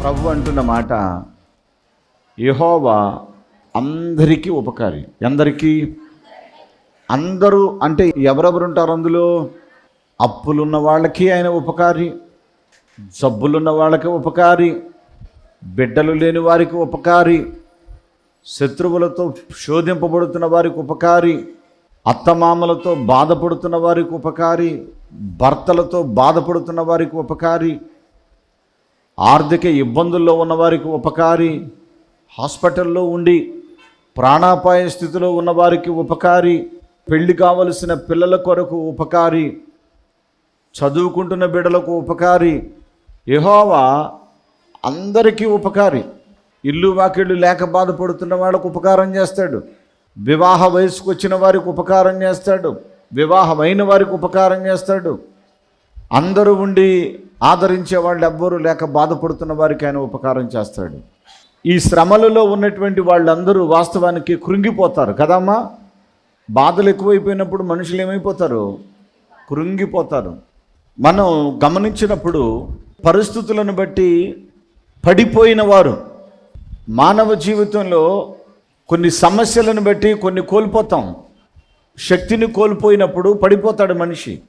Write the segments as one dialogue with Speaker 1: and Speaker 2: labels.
Speaker 1: ప్రభు అంటున్న మాట యహోవా అందరికీ ఉపకారి. అందరికీ అందరూ అంటే ఎవరెవరు ఉంటారు అందులో? అప్పులున్న వాళ్ళకి ఆయన ఉపకారి జబ్బులున్న వాళ్ళకి ఉపకారి బిడ్డలు లేని వారికి ఉపకారి శత్రువులతో శోధింపబడుతున్న వారికి ఉపకారి అత్తమామలతో బాధపడుతున్న వారికి ఉపకారి భర్తలతో బాధపడుతున్న వారికి ఉపకారి ఆర్థిక ఇబ్బందుల్లో ఉన్నవారికి ఉపకారి హాస్పిటల్లో ఉండి ప్రాణాపాయ స్థితిలో ఉన్నవారికి ఉపకారి పెళ్ళి కావలసిన పిల్లల కొరకు ఉపకారి చదువుకుంటున్న బిడ్డలకు ఉపకారి యహోవా అందరికీ ఉపకారి. ఇల్లు వాకిళ్ళు లేక బాధపడుతున్న వాళ్ళకు ఉపకారం చేస్తాడు. వివాహ వయసుకు వచ్చిన వారికి ఉపకారం చేస్తాడు. వివాహమైన వారికి ఉపకారం చేస్తాడు. అందరూ ఉండి ఆదరించే వాళ్ళు ఎవ్వరూ లేక బాధపడుతున్న వారికి ఆయన ఉపకారం చేస్తాడు. ఈ శ్రమలలో ఉన్నటువంటి వాళ్ళందరూ వాస్తవానికి కృంగిపోతారు కదమ్మా? బాధలు ఎక్కువైపోయినప్పుడు మనుషులు ఏమైపోతారు? కృంగిపోతారు. మనం గమనించినప్పుడు పరిస్థితులను బట్టి పడిపోయిన వారు మానవ జీవితంలో కొన్ని సమస్యలను బట్టి కొన్ని కోల్పోతాం. శక్తిని కోల్పోయినప్పుడు పడిపోతాడు మనిషి.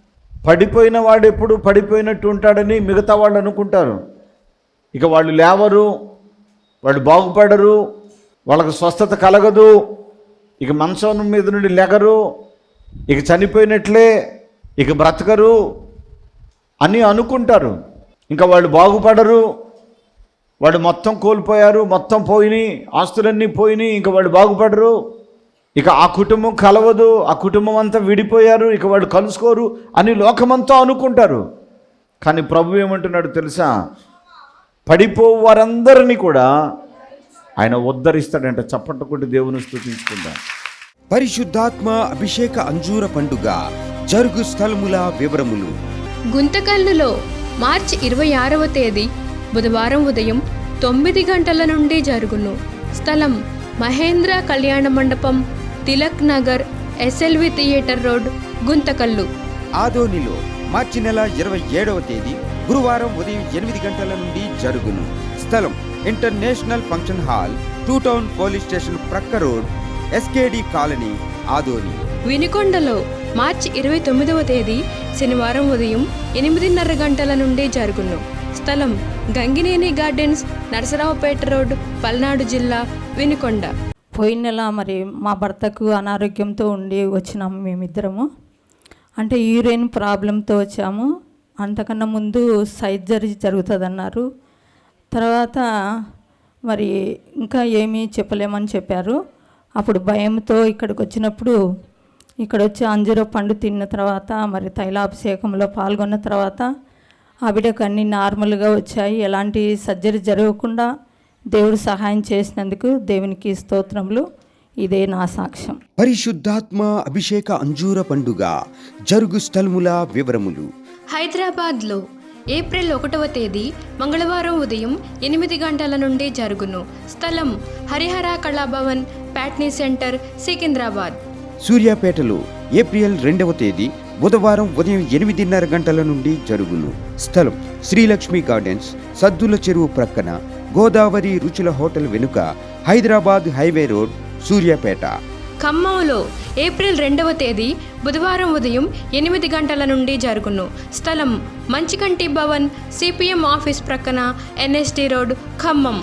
Speaker 1: పడిపోయిన వాడు ఎప్పుడు పడిపోయినట్టు ఉంటాడని మిగతా వాళ్ళు అనుకుంటారు. ఇక వాళ్ళు లేవరు వాళ్ళు బాగుపడరు వాళ్ళకు స్వస్థత కలగదు ఇక మంచం మీద నుండి లెగరు ఇక చనిపోయినట్లే ఇక బ్రతకరు అని అనుకుంటారు. ఇంకా వాళ్ళు బాగుపడరు వాళ్ళు మొత్తం కోల్పోయారు మొత్తం పోయినాయి ఆస్తులన్నీ పోయినాయి ఇంకా వాళ్ళు బాగుపడరు. ఇక ఆ కుటుంబం కలవదు ఆ కుటుంబం అంతా విడిపోయారు ఇక వాళ్ళు కలుసుకోరు అని లోకమంతా అనుకుంటారు. కానీ ప్రభు ఏమంటున్నాడు తెలుసా? పడిపో వారందరినీ కూడా ఆయన ఉద్ధరిస్తాడంట. చప్పట్టు కొట్టి దేవుని స్థుతించుకుందాం
Speaker 2: పరిశుద్ధాత్మ అభిషేక అంజూర పండుగ జరుగు స్థలముల వివరములు.
Speaker 3: గుంతకల్లులో మార్చి ఇరవై ఆరవ తేదీ బుధవారం ఉదయం తొమ్మిది గంటల నుండి జరుగును. స్థలం Mahendra Kalyana Mandapam Tilak Nagar SLV theatre road Guntakallu.
Speaker 2: ఆదోనిలో మార్చి నెల ఇరవై ఏడవ తేదీ గురువారం ఉదయం ఎనిమిది గంటల నుండి జరుగును. స్థలం international function hall two town police station ప్రక్క రోడ్ ఎస్కేడి కాలనీ ఆదోని.
Speaker 3: వినుకొండలో మార్చి ఇరవై తొమ్మిదవ తేదీ శనివారం ఉదయం ఎనిమిదిన్నర గంటల నుండి జరుగును. స్థలం గంగినేని గార్డెన్స్ నరసరావుపేట రోడ్ పల్నాడు జిల్లా వినుకొండ.
Speaker 4: పోయిన నెల మరి మా భర్తకు అనారోగ్యంతో ఉండి వచ్చినాము మేమిద్దరము. అంటే యూరిన్ ప్రాబ్లంతో వచ్చాము. అంతకన్నా ముందు సర్జరీ జరుగుతుందన్నారు. తర్వాత మరి ఇంకా ఏమీ చెప్పలేమని చెప్పారు. అప్పుడు భయంతో ఇక్కడికి వచ్చినప్పుడు ఇక్కడ వచ్చి అంజూర పండు తిన్న తర్వాత మరి తైలాభిషేకంలో పాల్గొన్న తర్వాత ఆ బిడ్డకు అన్నీ నార్మల్గా వచ్చాయి. ఎలాంటి సర్జరీ జరగకుండా దేవుడు సహాయం చేసినందుకు దేవునికి స్తోత్రములు. ఇదే నా సాక్ష్యం.
Speaker 2: పరిశుద్ధాత్మ అభిషేక అంజూర పండుగ జరుగు స్థలముల వివరములు.
Speaker 3: హైదరాబాద్లో ఏప్రిల్ ఒకటవ తేదీ మంగళవారం ఉదయం ఎనిమిది గంటల నుండి జరుగును. స్థలం హరిహర కళాభవన్ ప్యాట్నీ సెంటర్ సికింద్రాబాద్.
Speaker 2: సూర్యాపేటలో ఏప్రిల్ రెండవ తేదీ బుధవారం ఉదయం ఎనిమిదిన్నర గంటల నుండి జరుగును. స్థలం శ్రీలక్ష్మి గార్డెన్స్ సద్దుల చెరువు ప్రక్కన గోదావరి రుచుల హోటల్ వెనుక హైదరాబాద్ హైవే రోడ్ సూర్యాపేట.
Speaker 3: ఖమ్మంలో ఏప్రిల్ రెండవ తేదీ బుధవారం ఉదయం ఎనిమిది గంటల నుండి జరుగును. స్థలం Manchikanti Bhavan C P M office ప్రక్కన N S T road Khammam.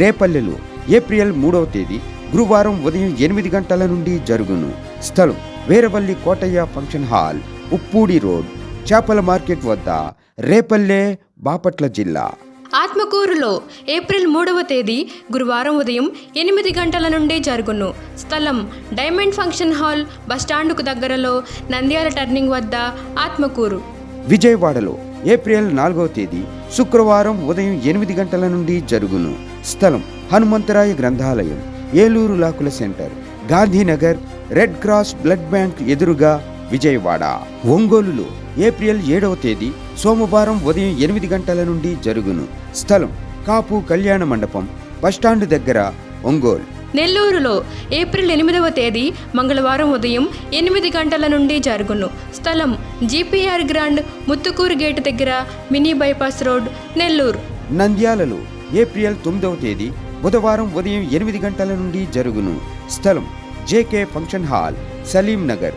Speaker 2: రేపల్లెలో April మూడవ తేదీ గురువారం ఉదయం ఎనిమిది గంటల నుండి జరుగును. స్థలం Veeravalli Kotaiah function hall Uppudi road చేపల మార్కెట్ వద్ద రేపల్లె బాపట్ల జిల్లా.
Speaker 3: ఆత్మకూరులో ఏప్రిల్ మూడవ తేదీ గురువారం ఉదయం ఎనిమిది గంటల నుండి జరుగును. స్థలం డైమండ్ ఫంక్షన్ హాల్ బస్టాండుకు దగ్గరలో నంద్యాల టర్నింగ్ వద్ద ఆత్మకూరు.
Speaker 2: విజయవాడలో ఏప్రిల్ నాలుగవ తేదీ శుక్రవారం ఉదయం ఎనిమిది గంటల నుండి జరుగును. స్థలం హనుమంతరాయ గ్రంథాలయం Eluru లాకుల centre Gandhinagar red cross blood bank ఎదురుగా విజయవాడ. ఒంగోలులో ఏప్రిల్ ఏడవ తేదీ సోమవారం ఉదయం ఎనిమిది గంటల నుండి జరుగును. స్థలం కాపు కళ్యాణ మండపం బస్టాండ్ దగ్గర ఒంగోలు.
Speaker 3: నెల్లూరులో ఏప్రిల్ ఎనిమిదవ తేదీ మంగళవారం ఉదయం ఎనిమిది గంటల నుండి జరుగును. స్థలం జీపీఆర్ గ్రాండ్ ముత్తుకూరు గేటు దగ్గర మినీ బైపాస్ రోడ్ నెల్లూరు.
Speaker 2: నంద్యాలలో ఏప్రిల్ తొమ్మిదవ తేదీ బుధవారం ఉదయం ఎనిమిది గంటల నుండి జరుగును. స్థలం JK function hall Salim Nagar.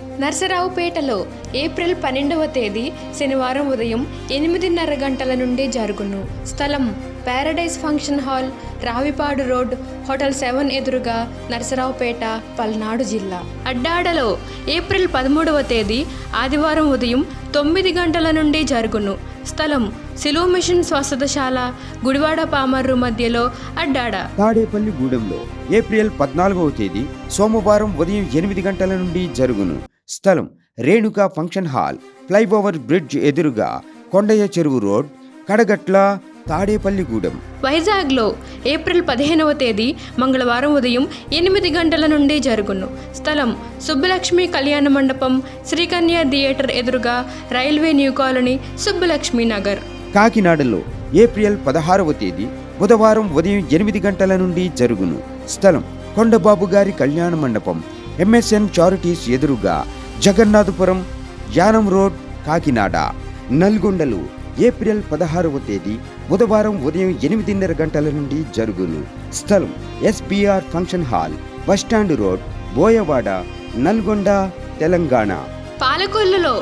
Speaker 3: నర్సరావుపేటలో April పన్నెండవ తేదీ శనివారం ఉదయం ఎనిమిదిన్నర గంటల నుండి జరుగును. స్థలం paradise function hall Ravipadu road hotel seven ఎదురుగా నర్సరావుపేట పల్నాడు జిల్లా. అడ్డాడలో ఏప్రిల్ పదమూడవ తేదీ ఆదివారం ఉదయం తొమ్మిది గంటల నుండి జరుగును. స్థలం సిలువ మిషన్ స్వస్థతశాల గుడివాడ పామర్రు మధ్యలో అడ్డాడ.
Speaker 2: తాడేపల్లి గూడెంలో ఏప్రిల్ పద్నాలుగవ తేదీ సోమవారం ఉదయం ఎనిమిది గంటల నుండి జరుగును. స్థలం Renuka function hall flyover bridge ఎదురుగా కొండయ్య చెరువు రోడ్ కడగట్ల తాడేపల్లిగూడెం
Speaker 3: వైజాగ్లో ఏప్రిల్ పదిహేనవ తేదీ మంగళవారం ఉదయం ఎనిమిది గంటల నుండి జరుగును. స్థలం సుబ్బలక్ష్మి కళ్యాణ మండపం శ్రీకన్య థియేటర్ ఎదురుగా railway new colony Subbalakshmi Nagar.
Speaker 2: కాకినాడలో ఏప్రిల్ పదహారవ తేదీ బుధవారం ఉదయం ఎనిమిది గంటల నుండి జరుగును. స్థలం కొండబాబు గారి కళ్యాణ మండపం ఎంఎస్ఎన్ చారిటీస్ ఎదురుగా జగన్నాథపురం యానం రోడ్ కాకినాడ. నల్గొండలో ఏప్రిల్ పదహారవ తేదీ బుధవారం ఉదయం ఎనిమిదిన్నర గంటల నుండి జరుగును. స్థలం S B R function hall bus stand road Boyawada Nalgonda Telangana.
Speaker 3: పాలకొల్లులో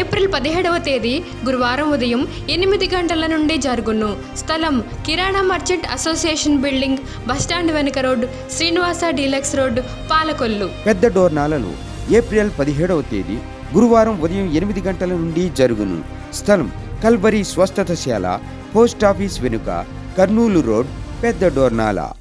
Speaker 3: April పదిహేడవ తేదీ గురువారం ఉదయం ఎనిమిది గంటల నుండి జరుగును. స్థలం kirana merchant association building bus stand వెనుక road Srinivasa deluxe road Palakollu.
Speaker 2: పెద్ద డోర్నాలలో ఏప్రిల్ పదిహేడవ తేదీ గురువారం ఉదయం ఎనిమిది గంటల నుండి జరుగును. స్థలం కల్వరి స్వస్థతశాల పోస్ట్ ఆఫీస్ వెనుక కర్నూలు రోడ్ పెద్ద డోర్నాల.